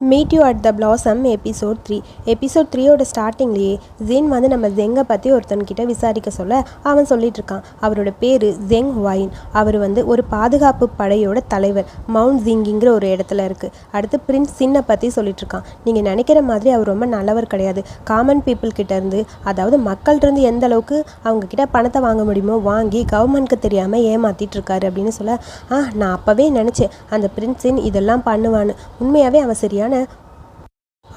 Meet you at the Blossom episode three episode த்ரீயோட ஸ்டார்டிங்லேயே gen வந்து நம்ம ஜெங்கை பற்றி ஒருத்தன்கிட்ட விசாரிக்க சொல்ல அவன் சொல்லிட்டு இருக்கான். அவரோட பேர் ஜெங் வைன் அவர் வந்து ஒரு பாதுகாப்பு படையோட தலைவர். மவுண்ட் ஜிங்கிங்கிற ஒரு இடத்துல இருக்குது அடுத்து பிரின்ஸ் சின்னை பற்றி சொல்லிட்டு இருக்கான். நீங்கள் நினைக்கிற மாதிரி அவர் ரொம்ப நல்லவர் கிடையாது. காமன் பீப்புள் கிட்டேருந்து அதாவது மக்கள்கிட்ட இருந்து எந்த அளவுக்கு அவங்க பணத்தை வாங்க முடியுமோ வாங்கி கவர்மெண்ட்க்கு தெரியாமல் ஏமாற்றிட்டு இருக்காரு அப்படின்னு சொல்ல ஆ நான் அப்போவே நினச்சேன். அந்த பிரின்ஸின் இதெல்லாம் பண்ணுவான்னு. உண்மையாகவே அவன் சரியான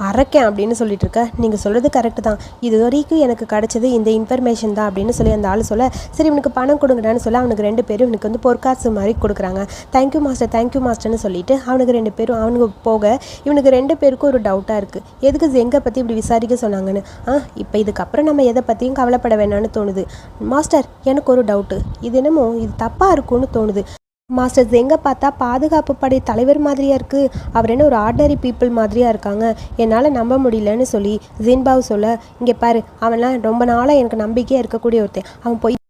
அரைக்கேன் அப்படின்னு சொல்லிட்டு இருக்க. நீங்கள் சொல்கிறது கரெக்டு தான். இது வரைக்கும் எனக்கு கிடச்சது இந்த இன்ஃபர்மேஷன் தான் அப்படின்னு சொல்லி அந்த ஆள் சொல்ல சரி இவனுக்கு பணம் கொடுங்கடான்னு சொல்ல அவனுக்கு ரெண்டு பேரும் இவனுக்கு வந்து பொற்காசு மாதிரி கொடுக்குறாங்க. தேங்க்யூ மாஸ்டர் தேங்க்யூ மாஸ்டர்னு சொல்லிட்டு அவனுக்கு ரெண்டு பேரும் அவனுக்கு போக இவனுக்கு ரெண்டு பேருக்கும் ஒரு டவுட்டாக இருக்குது எதுக்கு எங்கே பற்றி இப்படி விசாரிக்க சொன்னாங்கன்னு? ஆ இப்போ இதுக்கப்புறம் நம்ம எதை பற்றியும் கவலைப்பட வேணாம்னு தோணுது. மாஸ்டர் எனக்கு ஒரு டவுட்டு இது என்னமோ இது தப்பாக இருக்கும்னு தோணுது. மாஸ்டர்ஸ் எங்கே பார்த்தா பாதுகாப்பு படை தலைவர் மாதிரியா இருக்குது அவர் என்ன ஒரு ஆர்டினரி பீப்புள் மாதிரியா இருக்காங்க. என்னால் நம்ப முடியலன்னு சொல்லி ஜின்பாவ் சொல்ல இங்கே பாரு அவன்லாம் ரொம்ப நாளாக எனக்கு நம்பிக்கையாக இருக்கக்கூடிய ஒருத்தன். அவன் போய்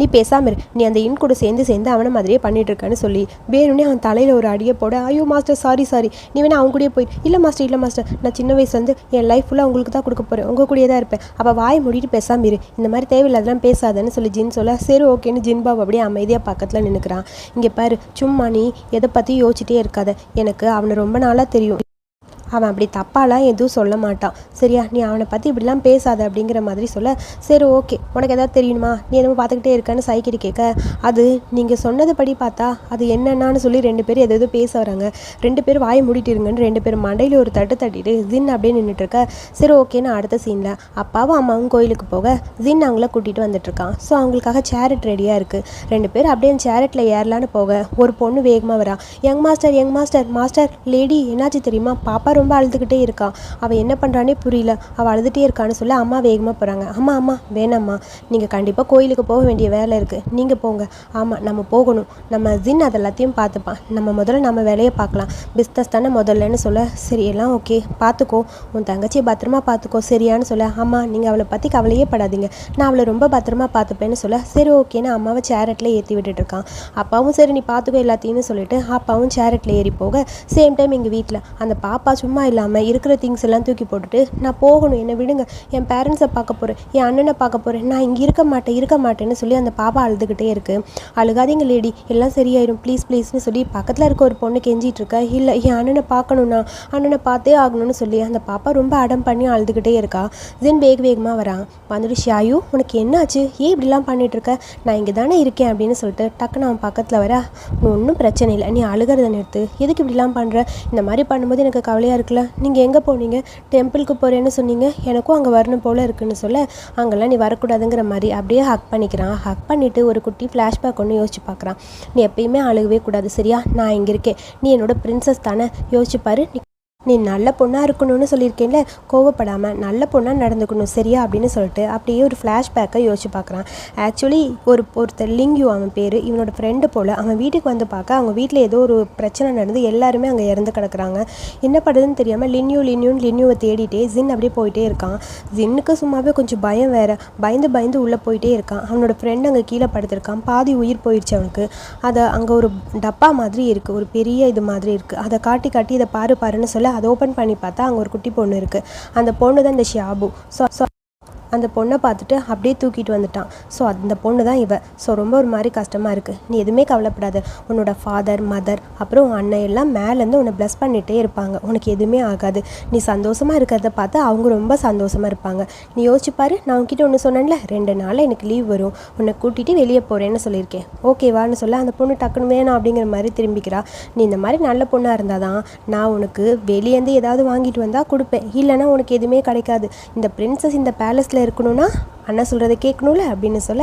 நீ பேசாமல் இரு. நீ அந்த இன் கூட சேர்ந்து சேர்ந்து அவனை மாதிரியே பண்ணிட்டு சொல்லி. வேணும்னே அவன் தலையில் ஒரு அடியை போட. ஐயோ மாஸ்டர் சாரி சாரி நீ வேணா அவங்க கூடயே போய். இல்லை மாஸ்டர் இல்லை மாஸ்டர். நான் சின்ன வயசுலேருந்து என் லைஃப் ஃபுல்லாக உங்களுக்கு தான் கொடுக்க போகிறேன் உங்கள் கூடயே தான் இருப்பேன். அப்போ வாயை மூடிட்டு பேசாமல் இரு. இந்த மாதிரி தேவையில்லாதெல்லாம் பேசாதன்னு சொல்லி ஜின் சொல்ல சரி ஓகேன்னு ஜின் பாபு அப்படியே அமைதியாக பக்கத்தில் நின்றுக்கிறான் இங்கே பாரு சும்மா நீ எதை பற்றி யோசிச்சிட்டே இருக்காத. எனக்கு அவனை ரொம்ப நாளாக தெரியும். அவன் அப்படி தப்பாலாம் எதுவும் சொல்ல மாட்டான். சரியா நீ அவனை பற்றி இப்படிலாம் பேசாத அப்படிங்கிற மாதிரி சொல்ல சரி ஓகே உனக்கு எதாவது தெரியணுமா? நீ என்னமோ பார்த்துக்கிட்டே இருக்கன்னு சைக்கிட்டு கேட்க அது நீங்கள் சொன்னது படி பார்த்தா அது என்னென்னான்னு சொல்லி ரெண்டு பேரும் எது எதோ பேச வராங்க. ரெண்டு பேரும் வாயை மூடிட்டு இருங்கன்னு ரெண்டு பேரும் மண்டையில் ஒரு தட்டு தட்டிட்டு ஜின் அப்படியே நின்றுட்டுருக்க சரி ஓகேன்னு அடுத்த சீனில். அப்பாவும் அம்மாவும் கோயிலுக்கு போக ஜின் அவங்கள கூட்டிகிட்டு வந்துட்டுருக்கான் ஸோ அவங்களுக்காக சேரட் ரெடியாக இருக்குது ரெண்டு பேரும் அப்படியே அந்த சேரட்டில் ஏறலான்னு போக ஒரு பொண்ணு வேகமாக வரா. Young master young master master lady என்னாச்சு தெரியுமா? பாப்பா ரொம்ப அழுதுகிட்டே இருக்கா. அவள் என்ன பண்ணுறானே புரியல. அவள் அழுதுகிட்டே இருக்கான்னு சொல்ல அம்மா வேகமாக போகிறாங்க அம்மா அம்மா வேணாம்மா. நீங்கள் கண்டிப்பாக கோயிலுக்கு போக வேண்டிய வேலை இருக்குது நீங்கள் போங்க. ஆமாம் நம்ம போகணும். நம்ம ஜின் அது எல்லாத்தையும் பார்த்துப்பான். நம்ம முதல்ல நம்ம வேலையை பார்க்கலாம். பிஸ்னஸ் தானே முதல்லன்னு சொல்ல சரி எல்லாம் ஓகே. பார்த்துக்கோ. உன் தங்கச்சியை பத்திரமா பார்த்துக்கோ. சரியான்னு சொல்ல அம்மா நீங்கள் அவளை பற்றி கவலையே படாதீங்க. நான் அவளை ரொம்ப பத்திரமா பார்த்துப்பேன்னு சொல்ல சரி ஓகேன்னு அம்மாவை சேரட்டில் ஏற்றி விட்டுட்டு இருக்கான். அப்பாவும் சரி நீ பார்த்துக்கோ எல்லாத்தையும் சொல்லிட்டு அப்பாவும் சேரட்டில் ஏறி போக சேம் டைம் எங்கள் வீட்டில் அந்த பாப்பா சும்மா இல்லாமல் இருக்கிற திங்ஸ் எல்லாம் தூக்கி போட்டுட்டு நான் போகணும் என்னை விடுங்க. என் பேரண்ட்ஸை பார்க்க போகிறேன் என் அண்ணனை பார்க்க போகிறேன் நான் இங்கே இருக்க மாட்டேன் இருக்க மாட்டேன்னு சொல்லி அந்த பாப்பா அழுதுகிட்டே இருக்குது அழுகாதீங்க லேடி எல்லாம் சரியாயிடும் ப்ளீஸ் ப்ளீஸ்னு சொல்லி பக்கத்தில் இருக்க ஒரு பொண்ணு கெஞ்சிட்டு இருக்கா. இல்லை என் அண்ணனை பார்க்கணும்னா அண்ணனை பார்த்தே ஆகணும்னு சொல்லி அந்த பாப்பா ரொம்ப அடம் பண்ணி அழுதுகிட்டே இருக்கா. தென் வேக வேகமாக வரான் வந்துட்டு ஷாயு உனக்கு என்னாச்சு? ஏன் இப்படிலாம் பண்ணிகிட்ருக்க இருக்க? நான் இங்கே தானே இருக்கேன் அப்படின்னு சொல்லிட்டு டக்குன்னு அவன் பக்கத்தில் வர. ஒன்றும் பிரச்சனை இல்லை. நீ அழுகிறத நிறுத்து. எதுக்கு இப்படிலாம் பண்ணுற இந்த மாதிரி பண்ணும்போது எனக்கு கவலையாக இருக்குல்ல? நீங்கள் எங்கே போனீங்க? டெம்பிளுக்கு போகிறேன்னு சொன்னீங்க. எனக்கும் அங்கே வரணும் போல் இருக்குன்னு சொல்ல அங்கெல்லாம் நீ வரக்கூடாதுங்கிற மாதிரி அப்படியே ஹக் பண்ணிக்கிறான். ஹக் பண்ணிவிட்டு ஒரு குட்டி ஃப்ளாஷ்பேக் ஒன்று யோசிச்சு பார்க்குறான். நீ எப்பயுமே அழுகவே கூடாது சரியா? நான் இங்கே இருக்கேன். நீ என்னோட பிரின்சஸ் தானே? யோசிச்சு பாரு நீ நீ நல்ல பொண்ணாக இருக்கணும்னு சொல்லியிருக்கேன்ல கோவப்படாமல் நல்ல பொண்ணாக நடந்துக்கணும் சரியா? அப்படின்னு சொல்லிட்டு அப்படியே ஒரு ஃப்ளாஷ்பேக்கை யோசிச்சு பார்க்குறான். ஆக்சுவலி ஒரு ஒருத்தர் லிங்யூ அவன் பேர் இவனோட ஃப்ரெண்டு போல் அவன் வீட்டுக்கு வந்து பார்க்க அவங்க வீட்டில் ஏதோ ஒரு பிரச்சனை நடந்து எல்லாருமே அங்கே இறந்து கிடக்குறாங்க. என்ன பண்ணுறதுன்னு தெரியாமல் லின்யூ லின்யூன்னு லின்யூவை தேடிட்டே ஜின் அப்படியே போயிட்டே இருக்கான். ஜின்னுக்கு சும்மாவே கொஞ்சம் பயம் வேறு. பயந்து பயந்து உள்ளே போயிட்டே இருக்கான். அவனோட ஃப்ரெண்டு அங்கே கீழே படுத்திருக்கான். பாதி உயிர் போயிடுச்சு அவனுக்கு. அதை அங்கே ஒரு டப்பா மாதிரி இருக்குது ஒரு பெரிய இது மாதிரி இருக்குது அதை காட்டி காட்டி இதை பாரு பாருன்னு சொல்ல அதை ஓப்பன் பண்ணி பார்த்தா அங்கே ஒரு குட்டி பொண்ணு இருக்குது அந்த பொண்ணு தான் இந்த ஷியாபு. ஸோ ஸோ அந்த பொண்ணை பார்த்துட்டு அப்படியே தூக்கிட்டு வந்துட்டான். ஸோ அந்த பொண்ணு தான் இவ. ஸோ ரொம்ப ஒரு மாதிரி கஷ்டமாக இருக்குது நீ எதுவுமே கவலைப்படாத. உன்னோட ஃபாதர் மதர் அப்புறம் உன் அண்ணன் எல்லாம் மேலேருந்து உன்னை ப்ளஸ் பண்ணிகிட்டே இருப்பாங்க. உனக்கு எதுவுமே ஆகாது. நீ சந்தோஷமாக இருக்கிறத பார்த்து அவங்க ரொம்ப சந்தோஷமாக இருப்பாங்க. நீ யோசிச்சுப்பாரு நான் உன்கிட்ட ஒன்று சொன்னேன்ல ரெண்டு நாளில் எனக்கு லீவ் வரும். உன்னை கூட்டிகிட்டு வெளியே போகிறேன்னு சொல்லியிருக்கேன். ஓகேவான்னு சொல்ல அந்த பொண்ணு டக்குன்னு வேணும் அப்படிங்கிற மாதிரி திரும்பிக்கிறா. நீ இந்த மாதிரி நல்ல பொண்ணாக இருந்தால் தான் நான் உனக்கு வெளியேருந்து ஏதாவது வாங்கிட்டு வந்தால் கொடுப்பேன். இல்லைன்னா உனக்கு எதுவுமே கிடைக்காது. இந்த பிரின்சஸ் இந்த பேலஸில் இருக்கணும்னா அண்ணா சொல்கிறத கேட்கணும்ல அப்படின்னு சொல்ல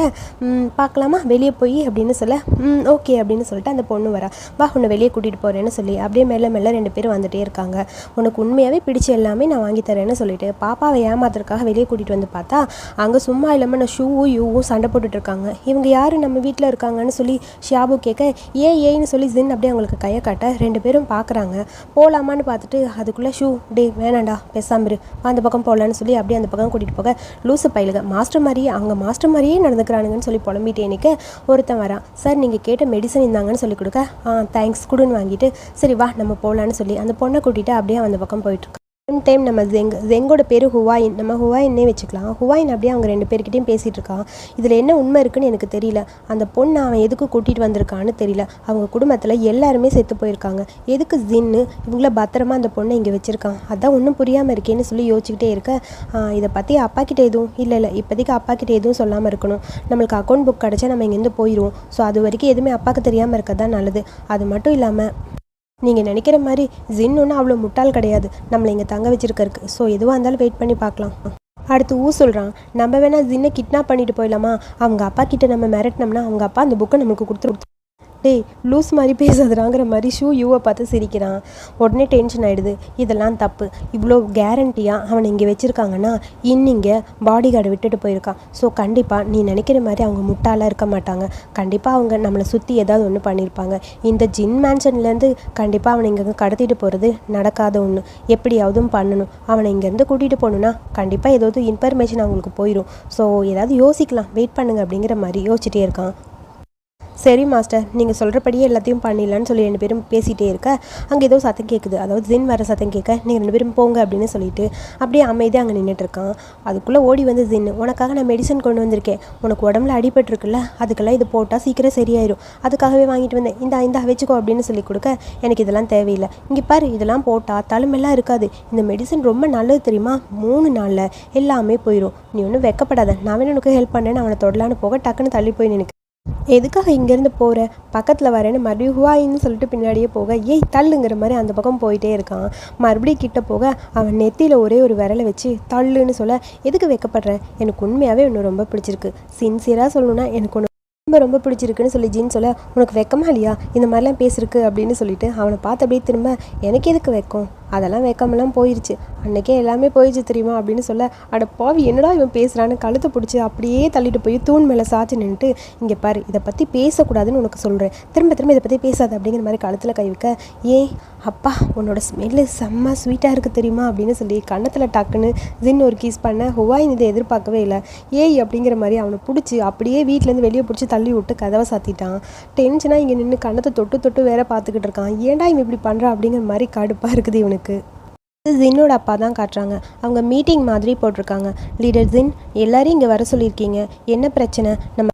பார்க்கலாமா? வெளியே போய் அப்படின்னு சொல்ல ம் ஓகே அப்படின்னு சொல்லிட்டு அந்த பொண்ணு வரா. வா உன்னை வெளியே கூட்டிகிட்டு போகிறேன்னு சொல்லி அப்படியே மெல்ல மெல்ல ரெண்டு பேரும் வந்துகிட்டே இருக்காங்க. உனக்கு உண்மையாகவே பிடிச்ச எல்லாமே நான் வாங்கி தரேன்னு சொல்லிட்டு பாப்பாவை ஏமாத்துறதுக்காக வெளியே கூட்டிகிட்டு வந்து பார்த்தா அங்கே சும்மா இல்லாமல் நான் ஷூவும் யூவும் சண்டை போட்டுட்ருக்காங்க இவங்க யார்? நம்ம வீட்டில் இருக்காங்கன்னு சொல்லி ஷியாபு கேட்க ஏ ஏன்னு சொல்லி ஜின் அப்படியே அவங்களுக்கு கையை காட்ட ரெண்டு பேரும் பார்க்குறாங்க. போகலாமான்னு பார்த்துட்டு அதுக்குள்ளே ஷூ டே வேணாண்டா பேசாம இரு. அந்த பக்கம் போகலான்னு சொல்லி அப்படியே அந்த பக்கம் கூட்டிகிட்டு போக லூசு பயிலுக மாஸ்டர் மாதிரியே அவங்க மாஸ்டர் மாதிரியே நடந்துக்கிறானுங்கன்னு சொல்லி புலம்பிட்டு எனக்கு ஒருத்தன் வரான். சார் நீங்கள் கேட்ட மெடிசன் இருந்தாங்கன்னு சொல்லி கொடுக்க? ஆ தேங்க்ஸ் கொடுன்னு வாங்கிட்டு சரி வா நம்ம போகலான்னு சொல்லி அந்த பொண்ணை கூட்டிகிட்டு அப்படியே அந்த பக்கம் போயிட்டுருக்கு சேம் டைம் நம்ம ஜெங் ஜெங்கோட பேர் ஹுவாயின் நம்ம ஹுவாயின்னே வச்சுக்கலாம். ஹுவாயின் அப்படியே அவங்க ரெண்டு பேர்கிட்டையும் பேசிகிட்டு இருக்கான். இதில் என்ன உண்மை இருக்குன்னு எனக்கு தெரியல. அந்த பொண்ணை அவன் எதுக்கு கூட்டிகிட்டு வந்திருக்கான்னு தெரியல. அவங்க குடும்பத்தில் எல்லாருமே செத்து போயிருக்காங்க. எதுக்கு ஜின்னு இவங்கள பத்திரமா அந்த பொண்ணை இங்கே வச்சுருக்கான்? அதான் ஒன்றும் புரியாமல் இருக்கேன்னு சொல்லி யோசிச்சுக்கிட்டே இருக்க. இதை பற்றி அப்பா கிட்டே எதுவும் இல்லை இல்லை இப்போதைக்கு அப்பா கிட்டே எதுவும் சொல்லாமல் இருக்கணும். நம்மளுக்கு அக்கௌண்ட் புக் கிடச்சா நம்ம இங்கேருந்து போயிடுவோம் ஸோ அது வரைக்கும் எதுவுமே அப்பாவுக்கு தெரியாமல் இருக்கிறது தான் நல்லது. அது மட்டும் இல்லாமல் நீங்கள் நினைக்கிற மாதிரி ஜின்னு அவ்வளோ முட்டாள் கிடையாது. நம்மளை இங்கே தங்க வச்சிருக்கருக்கு ஸோ எதுவாக இருந்தாலும் வெயிட் பண்ணி பார்க்கலாம். அடுத்து ஊ சொல்கிறான் நம்ம வேணா ஜின்னை கிட்னாப் பண்ணிட்டு போயிடலாமா? அவங்க அப்பா கிட்ட நம்ம மிரட்டினோம்னா அவங்க அப்பா அந்த புக்கை நமக்கு கொடுத்து டேய் லூஸ் மாதிரி பேசாதுறாங்கிற மாதிரி ஷூ யூவை பார்த்து சிரிக்கிறான். உடனே டென்ஷன் ஆகிடுது இதெல்லாம் தப்பு. இவ்வளோ கேரண்டியாக அவனை இங்கே வச்சுருக்காங்கன்னா இன்னிங்க பாடி கார்டை விட்டுட்டு போயிருக்கான். ஸோ கண்டிப்பாக நீ நினைக்கிற மாதிரி அவங்க முட்டாளாக இருக்க மாட்டாங்க. கண்டிப்பாக அவங்க நம்மளை சுற்றி ஏதாவது ஒன்று பண்ணியிருப்பாங்க இந்த ஜின் மேன்ஷன்லேருந்து கண்டிப்பாக அவனை இங்கே கடத்திட்டு போகிறது நடக்காத ஒன்று எப்படியாவதும் பண்ணணும். அவனை இங்கேருந்து கூட்டிகிட்டு போகணுன்னா கண்டிப்பாக ஏதாவது இன்ஃபர்மேஷன் அவங்களுக்கு போயிடும் ஸோ ஏதாவது யோசிக்கலாம். வெயிட் பண்ணுங்க அப்படிங்கிற மாதிரி யோசிச்சுட்டே இருக்கான். சரி மாஸ்டர். நீங்கள் சொல்கிறபடியே எல்லாத்தையும் பண்ணிடலான்னு சொல்லி ரெண்டு பேரும் பேசிகிட்டே இருக்க அங்கே ஏதோ சத்தம் கேட்குது அதாவது ஜின் வர சத்தம் கேட்க நீங்கள் ரெண்டு பேரும் போங்க அப்படின்னு சொல்லிட்டு அப்படியே அமைதியாக அங்கே நின்றுட்டு இருக்கான். அதுக்குள்ளே ஓடி வந்து ஜின் உனக்காக நான் மெடிசன் கொண்டு வந்திருக்கேன். உனக்கு உடம்புல அடிபட்டிருக்குல்ல அதுக்கெல்லாம் இது போட்டால் சீக்கிரம் சரியாயிடும் அதுக்காகவே வாங்கிட்டு வந்தேன். இந்த இந்த வச்சுக்கோ அப்படின்னு சொல்லி கொடுக்க எனக்கு இதெல்லாம் தேவையில்லை. இங்கே பாரு இதெல்லாம் போட்டால் தழுமெல்லாம் இருக்காது. இந்த மெடிசன் ரொம்ப நல்லது தெரியுமா? மூணு நாளில் எல்லாமே போயிடும் நீ ஒன்றும் வெக்கப்படாத. நான் வேணும் உனக்கு ஹெல்ப் பண்ணேன்னு அவனை தொடலான்னு போக டக்குன்னு தள்ளி போய் நினைக்க எதுக்காக இங்கேருந்து போகிற பக்கத்தில் வரேன்னு மறுபடியும் ஹுவாயின்னு சொல்லிட்டு பின்னாடியே போக ஏய் தள்ளுங்கிற மாதிரி அந்த பக்கம் போயிட்டே இருக்கான். மறுபடியும் கிட்ட போக அவன் நெத்தியில் ஒரே ஒரு விரலை வச்சு தள்ளுன்னு சொல்ல எதுக்கு வைக்கப்படுற? எனக்கு உண்மையாகவே ஒன்று ரொம்ப பிடிச்சிருக்கு. சின்சியராக சொல்லணும்னா எனக்கு ஒன்று ரொம்ப ரொம்ப பிடிச்சிருக்குன்னு சொல்லி ஜீன் சொல்ல உனக்கு வெக்கமா இல்லையா? இந்த மாதிரிலாம் பேசிருக்கு அப்படின்னு சொல்லிட்டு அவனை பார்த்து அப்படியே திரும்ப எனக்கு எதுக்கு வைக்கும்? அதெல்லாம் வெக்கமெல்லாம் போயிடுச்சு அன்னைக்கே எல்லாமே போயிடுச்சு தெரியுமா? அப்படின்னு சொல்ல அட பாவி என்னடா இவன் பேசுகிறான்னு கழுத்தை பிடிச்சி அப்படியே தள்ளிட்டு போய் தூண் மேலே சாச்சு நின்றுட்டு இங்கே பாரு இதை பற்றி பேசக்கூடாதுன்னு உனக்கு சொல்கிறேன் திரும்ப திரும்ப இதை பற்றி பேசாத அப்படிங்கிற மாதிரி கழுத்தில் கை வைக்க ஏன் அப்பா உன்னோட ஸ்மெல்லு செம்ம ஸ்வீட்டாக இருக்குது தெரியுமா? அப்படின்னு சொல்லி கன்னத்தில் டக்குன்னு ஜின் ஒரு கீஸ் பண்ண ஹுவாயின் இதை எதிர்பார்க்கவே இல்லை. ஏய் அப்படிங்கிற மாதிரி அவனை பிடிச்சி அப்படியே வீட்டிலேருந்து வெளியே பிடிச்சி தள்ளி விட்டு கதவை சாத்திட்டான். டென்ஷனாக இங்கே நின்று கன்னத்தை தொட்டு தொட்டு வேற பார்த்துக்கிட்டு இருக்கான். ஏன்டா இவன் இப்படி பண்ணுறா அப்படிங்கிற மாதிரி கடுப்பாக இருக்குது இவனுக்கு. இது ஜின்னோட அப்பா தான் காட்டுறாங்க. அவங்க மீட்டிங் மாதிரி போட்டிருக்காங்க. லீடர் ஜின் எல்லாரையும் இங்கே வர சொல்லியிருக்கீங்க. என்ன பிரச்சனை? நம்ம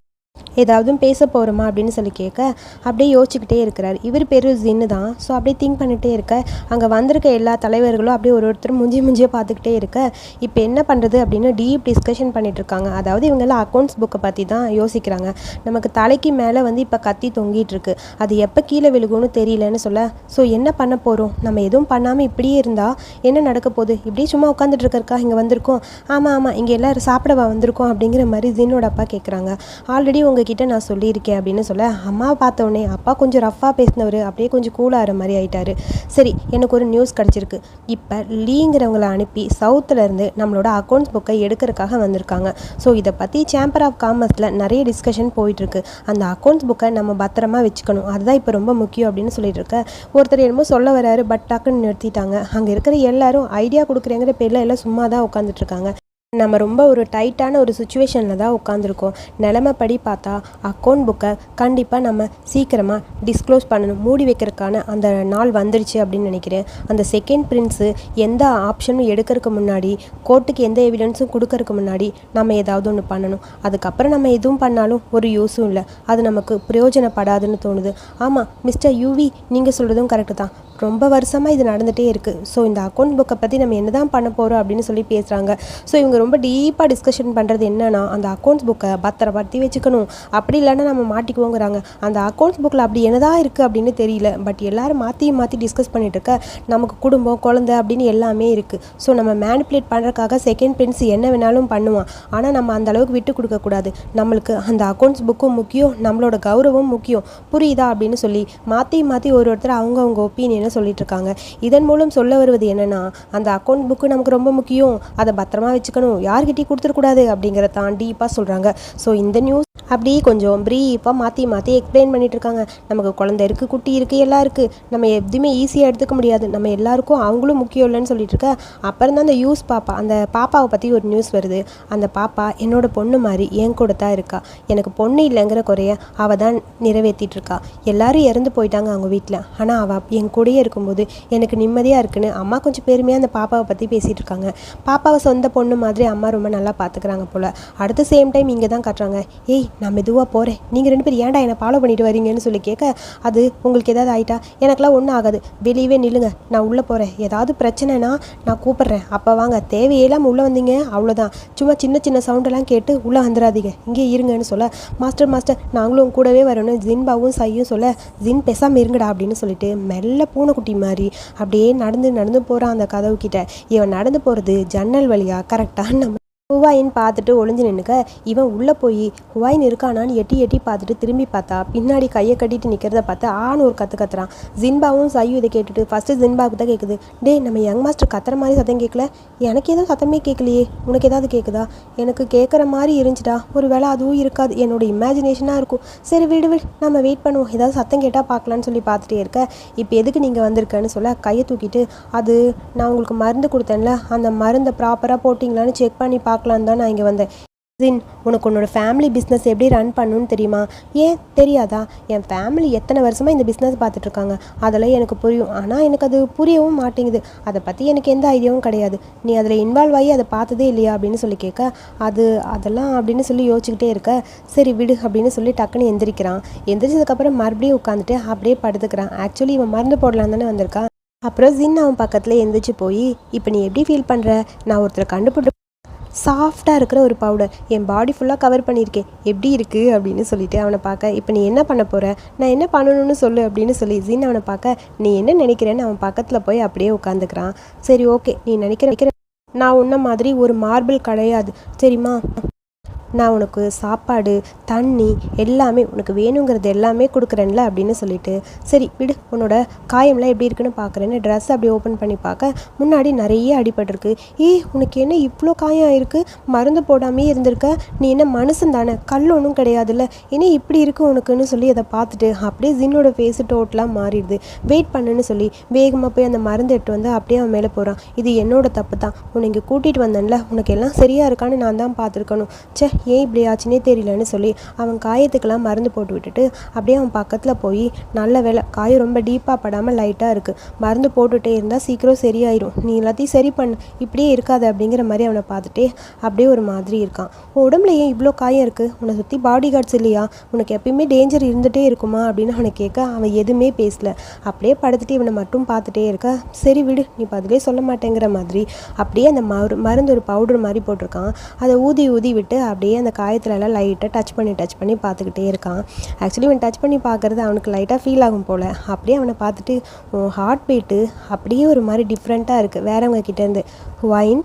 ஏதாவது பேச போகிறோமா அப்படின்னு சொல்லி கேட்க அப்படியே யோசிச்சுக்கிட்டே இருக்கிறார். இவர் பேர் ஜின்னு தான். ஸோ அப்படியே திங்க் பண்ணிகிட்டே இருக்க. அங்கே வந்திருக்க எல்லா தலைவர்களும் அப்படியே ஒரு ஒருத்தர் முஞ்சி முஞ்சியே பார்த்துக்கிட்டே இருக்க. இப்போ என்ன பண்ணுறது அப்படின்னு டீப் டிஸ்கஷன் பண்ணிட்டு இருக்காங்க. அதாவது இவங்கெல்லாம் அக்கௌண்ட்ஸ் புக்கை பற்றி தான் யோசிக்கிறாங்க. நமக்கு தலைக்கு மேலே வந்து இப்போ கத்தி தொங்கிட்டு இருக்கு. அது எப்போ கீழே விழுகும்னு தெரியலன்னு சொல்ல. ஸோ என்ன பண்ண போகிறோம் நம்ம எதுவும் பண்ணாமல் இப்படியே இருந்தால் என்ன நடக்க போகுது? இப்படியே சும்மா உட்காந்துட்டு இருக்கா இங்கே வந்திருக்கோம். ஆமாம் ஆமாம் இங்கே எல்லாரும் சாப்பிடவா வந்திருக்கோம் அப்படிங்கிற மாதிரி ஜின்னோட அப்பா கேட்குறாங்க ஆல்ரெடி உங்ககிட்ட நான் சொல்லியிருக்கேன் அப்படின்னு சொல்ல அம்மாவை பார்த்த உடனே அப்பா கொஞ்சம் ரஃப்பாக பேசினவர் அப்படியே கொஞ்சம் கூலாகிற மாதிரி ஆயிட்டாரு. சரி எனக்கு ஒரு நியூஸ் கிடச்சிருக்கு. இப்போ லீங்கிறவங்கள அனுப்பி சவுத்துலேருந்து நம்மளோட அக்கௌண்ட்ஸ் புக்கை எடுக்கிறதுக்காக வந்திருக்காங்க. ஸோ இதை பற்றி சேம்பர் ஆஃப் காமர்ஸில் நிறைய டிஸ்கஷன் போயிட்டுருக்கு. அந்த அக்கௌண்ட்ஸ் புக்கை நம்ம பத்திரமா வச்சுக்கணும். அதுதான் இப்போ ரொம்ப முக்கியம் அப்படின்னு சொல்லிட்டு இருக்க ஒருத்தர் என்னமோ சொல்ல வராரு பட் டக்குன்னு நிறுத்திட்டாங்க. அங்கே இருக்கிற எல்லாரும் ஐடியா கொடுக்குறேங்கிற பேரில் எல்லாம் சும்மா தான் உட்காந்துட்டு இருக்காங்க. நம்ம ரொம்ப ஒரு டைட்டான ஒரு சுச்சுவேஷனில் தான் உட்காந்துருக்கோம் நிலமைப்படி பார்த்தா அக்கௌண்ட் புக்கை கண்டிப்பாக நம்ம சீக்கிரமாக டிஸ்க்ளோஸ் பண்ணணும். மூடி வைக்கிறதுக்கான அந்த நாள் வந்துடுச்சு அப்படின்னு நினைக்கிறேன். அந்த செகண்ட் பிரின்ஸு எந்த ஆப்ஷனும் எடுக்கிறதுக்கு முன்னாடி கோர்ட்டுக்கு எந்த எவிடன்ஸும் கொடுக்கறதுக்கு முன்னாடி நம்ம ஏதாவது ஒன்று பண்ணணும். அதுக்கப்புறம் நம்ம எதுவும் பண்ணாலும் ஒரு யூஸும் இல்லை. அது நமக்கு பிரயோஜனப்படாதுன்னு தோணுது. ஆமாம் மிஸ்டர் யூவி நீங்கள் சொல்கிறதும் கரெக்டு தான். ரொம்ப வருஷமாக இது நடந்துகிட்டே இருக்குது ஸோ இந்த அக்கௌண்ட் புக்கை பற்றி நம்ம என்ன தான் பண்ண போகிறோம் அப்படின்னு சொல்லி பேசுகிறாங்க ஸோ இவங்க ரொம்ப டீப்பாக டிஸ்கஷன் பண்ணுறது என்னென்னா அந்த அக்கௌண்ட்ஸ் புக்கை பத்திரப்படுத்தி வச்சுக்கணும். அப்படி இல்லைன்னா நம்ம மாட்டிக்குவோங்கிறாங்க. அந்த அக்கௌண்ட்ஸ் புக்கில் அப்படி என்னதான் இருக்குது அப்படின்னு தெரியல. பட் எல்லாரும் மாற்றி மாற்றி டிஸ்கஸ் பண்ணிகிட்டு இருக்க நமக்கு குடும்பம் குழந்தை அப்படின்னு எல்லாமே இருக்குது ஸோ நம்ம மேனிப்புலேட் பண்ணுறதுக்காக செகண்ட் பிரின்ஸ் என்ன வேணாலும் பண்ணுவான். ஆனால் நம்ம அந்த அளவுக்கு விட்டு கொடுக்கக்கூடாது நம்மளுக்கு அந்த அக்கௌண்ட்ஸ் புக்கும் முக்கியம். நம்மளோட கௌரவம் முக்கியம். புரியுதா அப்படின்னு சொல்லி மாற்றி மாற்றி ஒரு ஒருத்தர் அவங்கவுங்க ஒப்பீனியனை இருக்குன்னு சொல்லிட்டு இருக்காங்க இதன் மூலம் சொல்ல வருவது என்னன்னா அந்த அக்கௌண்ட் புக்கு நமக்கு ரொம்ப முக்கியம். அதை பத்திரமா வச்சுக்கணும். யார்கிட்டயும் கொடுத்துடக்கூடாது அப்படிங்கிற தாண்டி இப்போ சொல்கிறாங்க ஸோ இந்த நியூஸ் அப்படியே கொஞ்சம் ப்ரீஃபாக மாற்றி மாற்றி எக்ஸ்பிளைன் பண்ணிகிட்டு இருக்காங்க. நமக்கு குழந்தை இருக்குது குட்டி இருக்குது எல்லாம் இருக்குது நம்ம எதுவுமே ஈஸியாக எடுத்துக்க முடியாது. நம்ம எல்லாருக்கும் அவங்களும் முக்கியம் இல்லைன்னு சொல்லிட்டு இருக்க. அப்புறம் தான் அந்த யூஸ் பாப்பா அந்த பாப்பாவை பற்றி ஒரு நியூஸ் வருது. அந்த பாப்பா என்னோட பொண்ணு மாதிரி என் கூட தான் இருக்கா. எனக்கு பொண்ணு இல்லைங்கிற குறைய அவள் தான் நிறைவேற்றிட்டு இருக்கா. எல்லாரும் இறந்து போயிட்டாங்க அவங்க வீட்டில் ஆனால் அவள் என் கூடயே இருக்கும்போது எனக்கு நிம்மதியாக இருக்குன்னு அம்மா கொஞ்சம் பெருமையாக அந்த பாப்பாவை பற்றி பேசிகிட்டு இருக்காங்க. பாப்பாவை சொந்த பொண்ணு மாதிரி அம்மா ரொம்ப நல்லா பார்த்துக்கிறாங்க போல். அடுத்த சேம் டைம் இங்கே தான் காட்டுறாங்க. ஏய் நான் மெதுவாக போகிறேன் நீங்கள் ரெண்டு பேரும் ஏன்டா என்னை ஃபாலோ பண்ணிட்டு வரீங்கன்னு சொல்லி கேட்க அது உங்களுக்கு ஏதாவது ஆயிட்டா? எனக்கெல்லாம் ஒன்றும் ஆகாது. வெளியவே நில்லுங்க. நான் உள்ளே போகிறேன் ஏதாவது பிரச்சனைனா நான் கூப்பிட்றேன். அப்போ வாங்க. தேவையில்லாமல் உள்ளே வந்தீங்க. அவ்வளோதான் சும்மா சின்ன சின்ன சவுண்டெல்லாம் கேட்டு உள்ளே வந்துடாதீங்க இங்கே இருங்கன்னு சொல்ல மாஸ்டர் மாஸ்டர் நாங்களும் கூடவே வரணும். ஜின்பாவும் சையும் சொல்ல ஜின் பேசாமல் இருங்கடா அப்படின்னு சொல்லிட்டு மெல்ல பூனைக்குட்டி மாதிரி அப்படியே நடந்து நடந்து போகிறான் அந்த கதவு கிட்ட. இவன் நடந்து போகிறது ஜன்னல் வழியாக கரெக்டாக நம்ம ஹுவாயின் பார்த்துட்டு ஒளிஞ்சு நின்னுக்க. இவன் உள்ளே போய் ஹுவாயின் இருக்கானான்னு எட்டி எட்டி பார்த்துட்டு திரும்பி பார்த்தா பின்னாடி கையை கட்டிட்டு நிற்கிறத பார்த்து ஆண் ஒரு கற்று கத்துறான். ஜின்பாவும் சையும் இதை கேட்டுட்டு ஃபஸ்ட்டு ஜின்பாவுக்கு தான் கேட்குது டே நம்ம யங் மாஸ்டர் கத்துற மாதிரி சத்தம் கேட்கல எனக்கு எதுவும் சத்தமே கேட்கலையே உனக்கு ஏதாவது கேட்குதா எனக்கு கேட்குற மாதிரி இருந்துச்சுடா. ஒரு வேளை அதுவும் இருக்காது. என்னோட இமேஜினேஷனாக இருக்கும். சரி விடு விடு. நம்ம வெயிட் பண்ணுவோம். ஏதாவது சத்தம் கேட்டால் பார்க்கலான்னு சொல்லி பார்த்துட்டே இருக்க. இப்போ எதுக்கு நீங்கள் வந்திருக்கேன்னு சொல்ல கையை தூக்கிட்டு அது நான் உங்களுக்கு மருந்து கொடுத்தேன்ல. அந்த மருந்தை ப்ராப்பராக போட்டிங்களான்னு செக் பண்ணி பார்க்கலான்னு தான் நான் இங்கே வந்தேன். ஜின் உனக்கு உன்னோட ஃபேமிலி பிஸ்னஸ் எப்படி ரன் பண்ணணும்னு தெரியுமா? ஏன்? தெரியாதா? என் ஃபேமிலி எத்தனை வருஷமாக இந்த பிஸ்னஸ் பார்த்துட்ருக்காங்க அதெல்லாம் எனக்கு புரியும். ஆனால் எனக்கு அது புரியவும் மாட்டேங்குது. அதை பற்றி எனக்கு எந்த ஐடியாவும் கிடையாது. நீ அதில் இன்வால்வ் ஆகி அதை பார்த்ததே இல்லையா அப்படின்னு சொல்லி கேட்க அது அதெல்லாம் அப்படின்னு சொல்லி யோசிச்சுக்கிட்டே இருக்க சரி விடு அப்படின்னு சொல்லி டக்குன்னு எந்திரிக்கிறான். எந்திரிச்சதுக்கப்புறம் மறுபடியும் உட்காந்துட்டு அப்படியே படுத்துக்கிறான். ஆக்சுவலி இவன் மருந்து போடலாம் தானே வந்திருக்கான். அப்புறம் ஜின் அவன் பக்கத்தில் எந்திரிச்சு போய் இப்போ நீ எப்படி ஃபீல் பண்ணுற நான் ஒருத்தரை கண்டுபிடி சாஃப்டாக இருக்கிற ஒரு பவுடர் என் பாடி ஃபுல்லாக கவர் பண்ணியிருக்கேன். எப்படி இருக்குது அப்படின்னு சொல்லிட்டு அவனை பார்க்க இப்போ நீ என்ன பண்ண போகிற நான் என்ன பண்ணணும்னு சொல்லு அப்படின்னு சொல்லி ஜீன் அவனை பார்க்க நீ என்ன நினைக்கிறேன்னு அவன் பக்கத்தில் போய் அப்படியே உட்காந்துக்கிறான். சரி ஓகே நீ நினைக்கிற நினைக்கிற நான் உன்ன மாதிரி ஒரு மார்பிள் கிடையாது. சரிம்மா. நான் உனக்கு சாப்பாடு தண்ணி எல்லாமே உனக்கு வேணுங்கிறது எல்லாமே கொடுக்குறேன்ல அப்படின்னு சொல்லிட்டு சரி விடு உன்னோட காயம்லாம் எப்படி இருக்குன்னு பார்க்குறேன்னு ட்ரெஸ் அப்படி ஓப்பன் பண்ணி பார்க்க முன்னாடி நிறைய அடிபட்டிருக்கு. ஏய் உனக்கு என்ன இவ்வளோ காயம் ஆயிருக்கு? மருந்து போடாமே இருந்திருக்க? நீ என்ன மனுஷன் தானே? கல் ஒன்றும் கிடையாதுல்ல. என்ன இப்படி இருக்கு உனக்குன்னு சொல்லி அதை பார்த்துட்டு அப்படியே ஜின்னோட ஃபேஸு டோட்டலாக மாறிடுது. வெயிட் பண்ணுன்னு சொல்லி வேகமாக போய் அந்த மருந்து எடுத்து வந்து அப்படியே அவன் மேலே போகிறான் இது என்னோட தப்பு தான். உன்னை இங்கே கூட்டிகிட்டு வந்தேன்ல. உனக்கு எல்லாம் சரியாக இருக்கான்னு நான் தான் பார்த்துருக்கணும். ச்சே ஏன் இப்படி ஆச்சுன்னே தெரியலன்னு சொல்லி அவன் காயத்துக்கெல்லாம் மருந்து போட்டு விட்டுட்டு அப்படியே அவன் பக்கத்தில் போய் நல்ல வேலை காயம் ரொம்ப டீப்பாக படாமல் லைட்டாக இருக்குது மருந்து போட்டுகிட்டே இருந்தால் சீக்கிரம் சரியாயிரும். நீ எல்லாத்தையும் சரி பண்ணு. இப்படியே இருக்காது அப்படிங்கிற மாதிரி அவனை பார்த்துட்டே அப்படியே ஒரு மாதிரி இருக்கான். உன் உடம்புல ஏன் இவ்வளோ காயம் இருக்குது உன்னை சுற்றி பாடி கார்ட்ஸ் இல்லையா? உனக்கு எப்பயுமே டேஞ்சர் இருந்துகிட்டே இருக்குமா? அப்படின்னு அவனை கேட்க அவன் எதுவுமே பேசல. அப்படியே படுத்துட்டு இவனை மட்டும் பார்த்துட்டே இருக்க சரி விடு நீ பதிலே சொல்ல மாட்டேங்கிற மாதிரி. அப்படியே அந்த மரு மருந்து ஒரு பவுடர் மாதிரி போட்டிருக்கான். அதை ஊதி ஊதி விட்டு அப்படியே அந்த காயத்துலலாம் லைட்டாக டச் பண்ணி டச் பண்ணி பார்த்துக்கிட்டே இருக்கான். ஆக்சுவலி இவன் டச் பண்ணி பார்க்குறது அவனுக்கு லைட்டாக ஃபீல் ஆகும் போல். அப்படியே அவனை பார்த்துட்டு ஹார்ட் பீட்டு அப்படியே ஒரு மாதிரி டிஃப்ரெண்ட்டாக இருக்குது வேறவங்க கிட்டேருந்து ஒயின்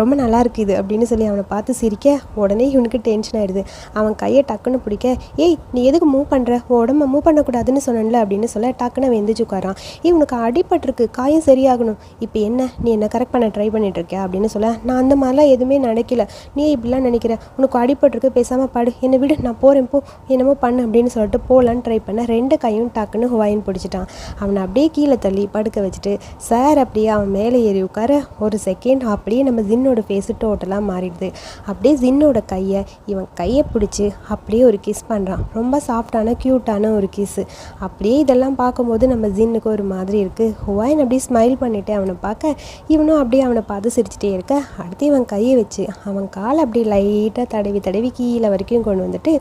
ரொம்ப நல்லா இருக்குது அப்படின்னு சொல்லி அவனை பார்த்து சிரிக்க உடனே இவனுக்கு டென்ஷன் ஆயிடுது. அவன் கையை டக்குன்னு பிடிக்க ஏய் நீ எதுக்கு மூவ் பண்ணுற உடம்ப மூவ் பண்ணக்கூடாதுன்னு சொன்னல அப்படின்னு சொல்ல டக்குன்னு வெந்துச்சு எந்திரிச்சு உட்காரான் இவனுக்கு அடிபட்டிருக்கு காயம் சரியாகணும். இப்போ என்ன? நீ என்ன கரெக்ட் பண்ண ட்ரை பண்ணிட்டு இருக்க அப்படின்னு சொல்ல நான் அந்த மாதிரிலாம் எதுவுமே நினைக்கல. நீ இப்படிலாம் நினைக்கிற? உனக்கு அடிபட்டிருக்கு பேசாமல் படு. என்னை விடு நான் போகிறேன் போ. என்னமோ பண்ணு அப்படின்னு சொல்லிட்டு போகலான்னு ட்ரை பண்ண ரெண்டு கையும் டக்குன்னு ஹுவாயின் பிடிச்சிட்டான். அவனை அப்படியே கீழே தள்ளி படுக்க வச்சுட்டு சார் அப்படியே அவன் மேலே ஏறி உட்கார. ஒரு செகண்ட் அப்படியே நம்ம ஜின்னோட ஃபேஸு டோட்டலாக மாறிடுது. அப்படியே ஜின்னோட கையை இவன் கையை பிடிச்சி அப்படியே ஒரு கிஸ் பண்ணுறான் ரொம்ப சாஃப்டான க்யூட்டான ஒரு கிஸ்ஸு அப்படியே இதெல்லாம் பார்க்கும்போது நம்ம ஜின்னுக்கு ஒரு மாதிரி இருக்குது ஹுவாயின் அப்படியே ஸ்மைல் பண்ணிவிட்டு அவனை பார்க்க இவனும் அப்படியே அவனை பார்த்து சிரிச்சிட்டே இருக்க. அடுத்து இவன் கையை வச்சு அவன் காலை அப்படியே லைட்டாக தடவி தடவி கீழே வரைக்கும் கொண்டு வந்துட்டு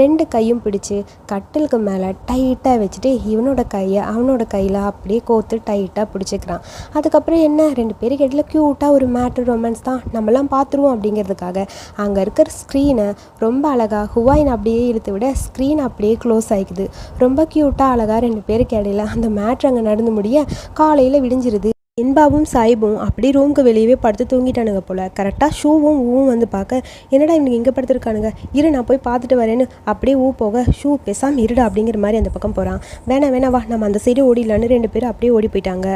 ரெண்டு கையும் பிடிச்சி கட்டிலுக்கு மேலே டைட்டாக வச்சுட்டு இவனோட கையை அவனோட கையில் அப்படியே கோத்து டைட்டாக பிடிச்சிக்கிறான். அதுக்கப்புறம் என்ன? ரெண்டு பேருக்கு இடையில க்யூட்டாக ஒரு மேட்டர் ரொமான்ஸ் தான் நம்மலாம் பார்த்துருவோம் அப்படிங்கிறதுக்காக. அங்கே இருக்கிற ஸ்க்ரீனை ரொம்ப அழகாக ஹுவாயின் அப்படியே இழுத்து விட ஸ்க்ரீன் அப்படியே க்ளோஸ் ஆகிக்குது ரொம்ப க்யூட்டாக அழகாக ரெண்டு பேருக்கு இடையில அந்த மேட்ரு அங்கே நடந்து முடிய காலையில் விடிஞ்சிருது. இன்பாவும் சாயிபும் அப்படியே ரூமுக்கு வெளியவே படுத்து தூங்கிட்டானுங்க போல். கரெக்டாக ஷூவும் ஊவும் வந்து பார்க்க என்னடா இவனுக்கு இங்கே படுத்துருக்கானுங்க? இரு நான் போய் பார்த்துட்டு வரேன்னு. அப்படியே ஊ போக ஷூ பேசாமல் இருடா அப்படிங்கிற மாதிரி அந்த பக்கம் போகிறான் வேணாம் வேணா வா நம்ம அந்த சைடு ஓடிடலான்னு ரெண்டு பேரும் அப்படியே ஓடி போயிட்டாங்க.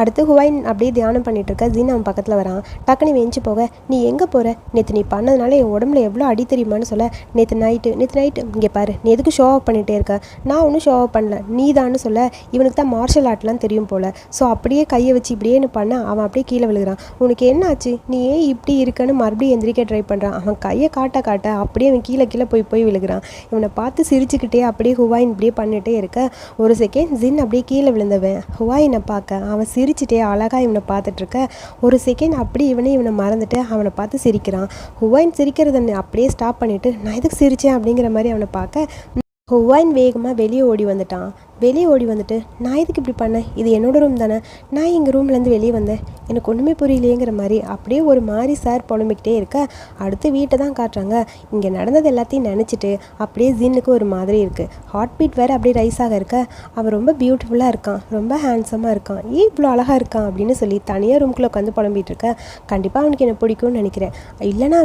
அடுத்து ஹுவாயின் அப்படியே தியானம் பண்ணிட்டு இருக்க ஜீன் அவன் பக்கத்தில் வரான். டக்குனு வெஞ்சு போக நீ எங்கே போகிற நேற்று நீ பண்ணதுனால என் உடம்புல எவ்வளோ அடி தெரியுமான்னு சொல்ல. நேற்று நைட்டு நேற்று நைட்டு இங்கே பாரு. நீ எதுக்கு ஷோ ஆஃப் பண்ணிகிட்டே இருக்க? நான் ஒன்றும் ஷோ ஆஃப் பண்ணல. நீ தான்னு சொல்ல. இவனுக்கு தான் மார்ஷல் ஆர்ட்லாம் தெரியும் போல். ஸோ அப்படியே கையை வச்சு இப்படியேன்னு பண்ண அவன் அப்படியே கீழே விழுகிறான். உனக்கு என்ன ஆச்சு? நீ ஏன் இப்படி இருக்கன்னு மறுபடியும் எந்திரிக்க ட்ரை பண்ணுறான் அவன் கையை காட்ட காட்ட அப்படியே அவன் கீழே கீழே போய் போய் விழுகிறான். இவனை பார்த்து சிரிச்சுக்கிட்டே அப்படியே ஹுவாயின் இப்படியே பண்ணிகிட்டே இருக்க. ஒரு செகண்ட் ஜின் அப்படியே கீழே விழுந்தவன். ஹுவாயினை பார்க்க அவன் சிரிச்சிட்டே அழகாக இவனை பார்த்துட்ருக்க. ஒரு செகண்ட் அப்படி இவனே இவனை மறந்துட்டு அவனை பார்த்து சிரிக்கிறான். ஹுவாயின் சிரிக்கிறத அப்படியே ஸ்டாப் பண்ணிவிட்டு நான் எதுக்கு சிரித்தேன் அப்படிங்கிற மாதிரி அவனை பார்க்க. ஹுவாயின் வேகமாக வெளியே ஓடி வந்துட்டான். வெளியே ஓடி வந்துட்டு நான் இதுக்கு இப்படி பண்ணேன் இது என்னோட ரூம் தானே. நான் எங்கள் ரூம்லேருந்து வெளியே வந்தேன். எனக்கு ஒன்றுமே புரியலையேங்கிற மாதிரி அப்படியே ஒரு மாதிரி சார் புலம்பிக்கிட்டே இருக்க அடுத்து வீட்டை தான் காட்டுறாங்க. இங்கே நடந்தது எல்லாத்தையும் நினச்சிட்டு அப்படியே ஜின்னுக்கு ஒரு மாதிரி இருக்குது ஹார்ட் பீட் வேறு அப்படியே ரைஸ் ஆக இருக்க. அவன் ரொம்ப பியூட்டிஃபுல்லாக இருக்கான். ரொம்ப ஹேண்ட்ஸமாக இருக்கான். ஏன் இவ்வளோ அழகாக இருக்கான்? அப்படின்னு சொல்லி தனியாக ரூம்குள்ளே உட்காந்து புலம்பிகிட்டு இருக்க. கண்டிப்பாக அவனுக்கு என்ன பிடிக்கும்னு நினைக்கிறேன். இல்லைனா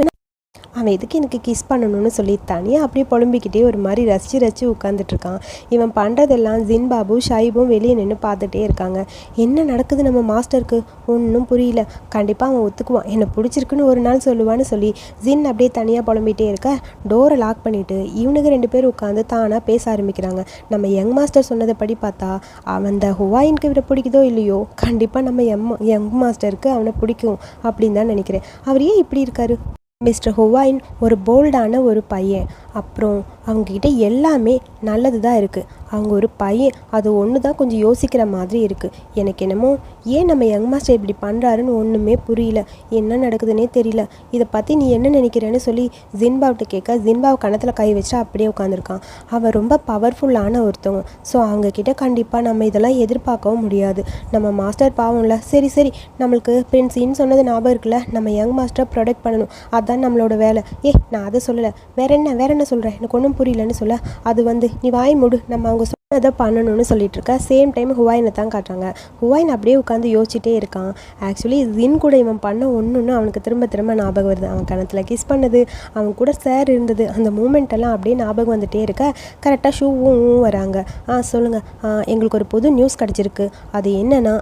அவன் எதுக்கு எனக்கு கிஸ் பண்ணணும்னு சொல்லி தனியாக அப்படியே புலம்பிக்கிட்டே ஒரு மாதிரி ரசித்து ரசித்து உட்காந்துட்ருக்கான் இவன் பண்ணுறதெல்லாம் ஜின் பாபு ஷைபும் வெளியே நின்று பார்த்துட்டே இருக்காங்க. என்ன நடக்குது நம்ம மாஸ்டருக்கு? ஒன்றும் புரியல. கண்டிப்பாக அவன் ஒத்துக்குவான். என்னை பிடிச்சிருக்குன்னு ஒரு நாள் சொல்லுவான்னு சொல்லி ஜின் அப்படியே தனியாக புலம்பிகிட்டே இருக்க டோரை லாக் பண்ணிவிட்டு இவனுக்கு ரெண்டு பேர் உட்காந்து தானாக பேச ஆரம்பிக்கிறாங்க. நம்ம யங் மாஸ்டர் சொன்னதை படி பார்த்தா அவன் அந்த ஹுவாயின்க்கு இவரை பிடிக்குதோ இல்லையோ கண்டிப்பாக நம்ம எம் யங் மாஸ்டருக்கு அவனை பிடிக்கும் அப்படின்னு தான் நினைக்கிறேன். அவர் ஏன் இப்படி இருக்காரு? மிஸ்டர் ஹுவாயின் ஒரு போல்டான ஒரு பையன். அப்புறம் அவங்கக்கிட்ட எல்லாமே நல்லது தான் இருக்குது அவங்க ஒரு பையன் அது ஒன்று தான் கொஞ்சம் யோசிக்கிற மாதிரி இருக்குது எனக்கு என்னமோ ஏன் நம்ம யங் மாஸ்டர் இப்படி பண்ணுறாருன்னு ஒன்றுமே புரியல. என்ன நடக்குதுன்னே தெரியல. இதை பற்றி நீ என்ன நினைக்கிறேன்னு சொல்லி ஜின்பாவ்கிட்ட கேட்க ஜின்பாவ் கணத்தில் கை வச்சு அப்படியே உட்காந்துருக்கான் அவன் ரொம்ப பவர்ஃபுல்லான ஒருத்தவங்க ஸோ அவங்கக்கிட்ட கண்டிப்பாக நம்ம இதெல்லாம் எதிர்பார்க்கவும் முடியாது. நம்ம மாஸ்டர் பாவம்ல சரி சரி நம்மளுக்கு பிரின்ஸின்னு சொன்னது ஞாபகம் இருக்குல்ல? நம்ம யங் மாஸ்டரை ப்ரொடெக்ட் பண்ணணும். அதுதான் நம்மளோட வேலை. ஏ நான் அதை சொல்லலை. வேற என்ன? வேற என்ன சொல்கிறேன் எனக்கு ஒன்றும் புரியலன்னு சொல்ல. அது வந்து நீ வாய் மூடு நம்ம அவங்க சொன்னதை பண்ணணும்னு சொல்லிட்டு இருக்கா சேம் டைம் ஹுவாயினை தான் காட்டுறாங்க. ஹுவாயின் அப்படியே உட்காந்து யோசிச்சுட்டே இருக்கான். ஆக்சுவலி ஜின் கூட இவன் பண்ண ஒன்றுன்னு அவனுக்கு திரும்ப திரும்ப ஞாபகம் வருது. அவன் கணத்தில் கிஸ் பண்ணது அவன் கூட சார் இருந்தது. அந்த மூமெண்ட் எல்லாம் அப்படியே ஞாபகம் வந்துட்டே இருக்க. கரெக்டாக ஷூவும் வராங்க. ஆ சொல்லுங்கள் எங்களுக்கு ஒரு புது நியூஸ் கிடச்சிருக்கு. அது என்னன்னா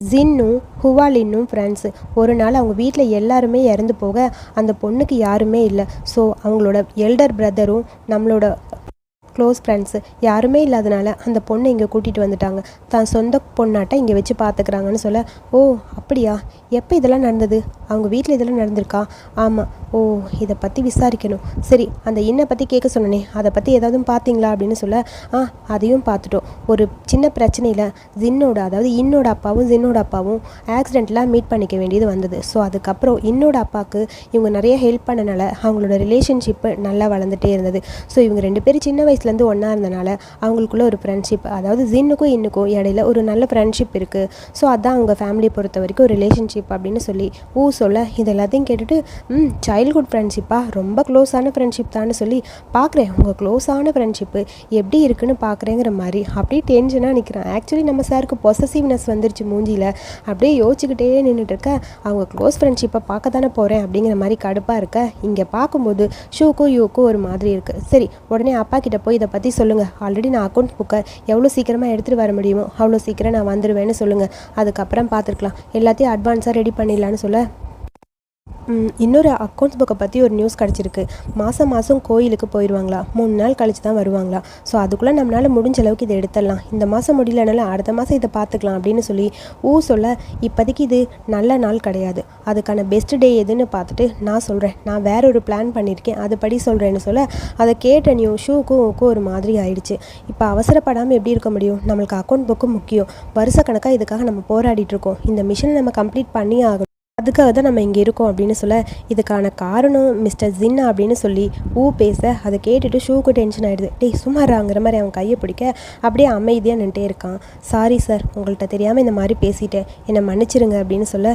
ஜின்னும் ஹுவாலின்னும் ஃப்ரெண்ட்ஸு ஒரு நாள் அவங்க வீட்டில் எல்லாருமே இறந்து போக அந்த பொண்ணுக்கு யாருமே இல்லை. ஸோ அவங்களோட எல்டர் பிரதரும் நம்மளோட க்ளோஸ் ஃப்ரெண்ட்ஸு யாருமே இல்லாதனால அந்த பொண்ணை இங்கே கூட்டிகிட்டு வந்துட்டாங்க. தான் சொந்த பொண்ணாட்ட இங்கே வச்சு பார்த்துக்கிறாங்கன்னு சொல்ல ஓ அப்படியா? எப்போ இதெல்லாம் நடந்தது? அவங்க வீட்டில் இதெல்லாம் நடந்திருக்கா? ஆமாம் ஓ இதை பற்றி விசாரிக்கணும். சரி அந்த இன்னை பற்றி கேட்க சொன்னனே அதை பற்றி ஏதாவது பார்த்தீங்களா அப்படின்னு சொல்ல ஆ அதையும் பார்த்துட்டோம் ஒரு சின்ன பிரச்சனையில் ஜின்னோட அதாவது இன்னோட அப்பாவும் ஜின்னோட அப்பாவும் ஆக்சிடெண்ட்லாம் மீட் பண்ணிக்க வேண்டியது வந்தது. ஸோ அதுக்கப்புறம் இன்னோட அப்பாவுக்கு இவங்க நிறைய ஹெல்ப் பண்ணனால அவங்களோட ரிலேஷன்ஷிப்பு நல்லா வளர்ந்துட்டே இருந்தது. ஸோ இவங்க ரெண்டு பேரும் சின்ன வயசுலேருந்து ஒன்றா இருந்தனால அவங்களுக்குள்ள ஒரு ஃப்ரெண்ட்ஷிப் அதாவது ஜின்னுக்கும் இன்னுக்கும் இடையில ஒரு நல்ல ஃப்ரெண்ட்ஷிப் இருக்குது ஸோ அதான் அவங்க ஃபேமிலியை பொறுத்த வரைக்கும் ஒரு ரிலேஷன்ஷிப் அப்படின்னு சொல்லி ஊ சொல்ல இது எல்லாத்தையும் கேட்டுட்டு ம் சைல்ட்ஹுட் ஃப்ரெண்ட்ஷிப்பா ரொம்ப க்ளோஸான ஃப்ரெண்ட்ஷிப் தான் சொல்லி பார்க்குறேன் உங்கள் க்ளோஸான ஃப்ரெண்ட்ஷிப்பு எப்படி இருக்குன்னு பார்க்குறேங்கிற மாதிரி அப்படியே டென்ஷனாக நிற்கிறேன் ஆக்சுவலி நம்ம சாருக்கு பொசசிவ்னஸ் வந்துருச்சு மூஞ்சியில். அப்படியே யோசிச்சுக்கிட்டே நின்றுட்டு இருக்க அவங்க க்ளோஸ் ஃப்ரெண்ட்ஷிப்பை பார்க்க தானே போகிறேன் அப்படிங்கிற மாதிரி கடுப்பாக இருக்க. இங்கே பார்க்கும்போது ஷூக்கும் யூக்கும் ஒரு மாதிரி இருக்குது சரி உடனே அப்பா கிட்ட போய் இதை பற்றி சொல்லுங்கள் ஆல்ரெடி நான் அக்கௌண்ட் புக்கை எவ்வளோ சீக்கிரமாக எடுத்துகிட்டு வர முடியுமோ அவ்வளோ சீக்கிரம் நான் வந்துடுவேன்னு சொல்லுங்கள் அதுக்கப்புறம் பார்த்துருக்கலாம். எல்லாத்தையும் அட்வான்ஸாக ரெடி பண்ணிடலான்னு சொல்ல இன்னொரு அக்கௌண்ட்ஸ் புக்கை பற்றி ஒரு நியூஸ் கிடச்சிருக்கு. மாதம் மாதம் கோயிலுக்கு போயிடுவாங்களா மூணு நாள் கழிச்சு தான் வருவாங்களா? ஸோ அதுக்குள்ளே நம்மளால் முடிஞ்ச அளவுக்கு இதை எடுத்துடலாம். இந்த மாதம் முடியலனாலும் அடுத்த மாதம் இதை பார்த்துக்கலாம் அப்படின்னு சொல்லி ஊ சொல்ல இப்போதைக்கு இது நல்ல நாள் கிடையாது. அதுக்கான பெஸ்ட் டே எதுன்னு பார்த்துட்டு நான் சொல்கிறேன் நான் வேற ஒரு பிளான் பண்ணியிருக்கேன். அதுபடி சொல்கிறேன்னு சொல்ல அதை கேட்ட நியூ ஷூக்கும் ஊக்கும் ஒரு மாதிரி ஆயிடுச்சு. இப்போ அவசரப்படாமல் எப்படி இருக்க முடியும்? நம்மளுக்கு அக்கௌண்ட் புக்கு முக்கியம். வருஷ கணக்காக இதுக்காக நம்ம போராடிட்டு இருக்கோம். இந்த மிஷனை நம்ம கம்ப்ளீட் பண்ணி ஆகணும். அதுக்காக தான் நம்ம இங்கே இருக்கோம் அப்படின்னு சொல்ல இதுக்கான காரணம் மிஸ்டர் ஜின்னா அப்படின்னு சொல்லி ஊ பேச அதை கேட்டுட்டு ஷூக்கு டென்ஷன் ஆகிடுது டேய் சுமாராங்கிற மாதிரி அவன் கையை பிடிக்க அப்படியே அமைதியாக நின்றுட்டே இருக்கான். சாரி சார் உங்கள்கிட்ட தெரியாமல் இந்த மாதிரி பேசிட்டேன். என்னை மன்னிச்சிருங்க அப்படின்னு சொல்ல